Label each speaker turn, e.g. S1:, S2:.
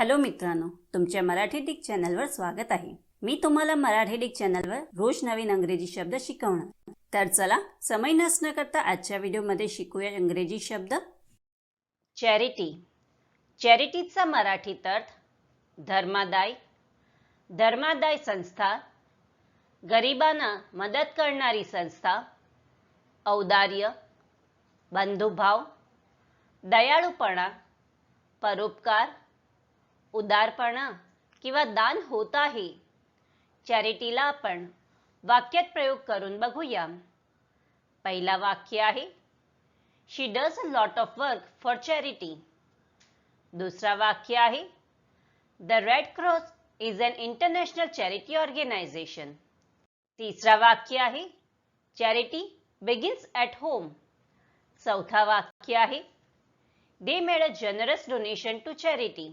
S1: Hello मित्रांनो तुमच्या Marathi Dick चॅनलवर स्वागत आहे. मी तुम्हाला मराठी डिक चॅनलवर रोज नवीन अंग्रेजी शब्द शिकवणार. तर चला समय नसणं करता आजच्या व्हिडिओमध्ये शिकूया इंग्रजी शब्द. चॅरिटी चॅरिटीचा मराठीत अर्थ धर्मादाय. धर्मादाय संस्था गरिबांना मदत करणारी संस्था औदार्य बंधुभाव दयाळूपणा परोपकार उदारपणा किंवा दान होत आहे. चॅरिटीला आपण वाक्यात प्रयोग करून बघूया. पहिला वाक्य आहे she does a lot of work for charity दुसरा वाक्य आहे the Red Cross is an international charity organisation तिसरा वाक्य आहे चॅरिटी बिगिन्स ॲट होम चौथा वाक्य आहे they made a generous donation to charity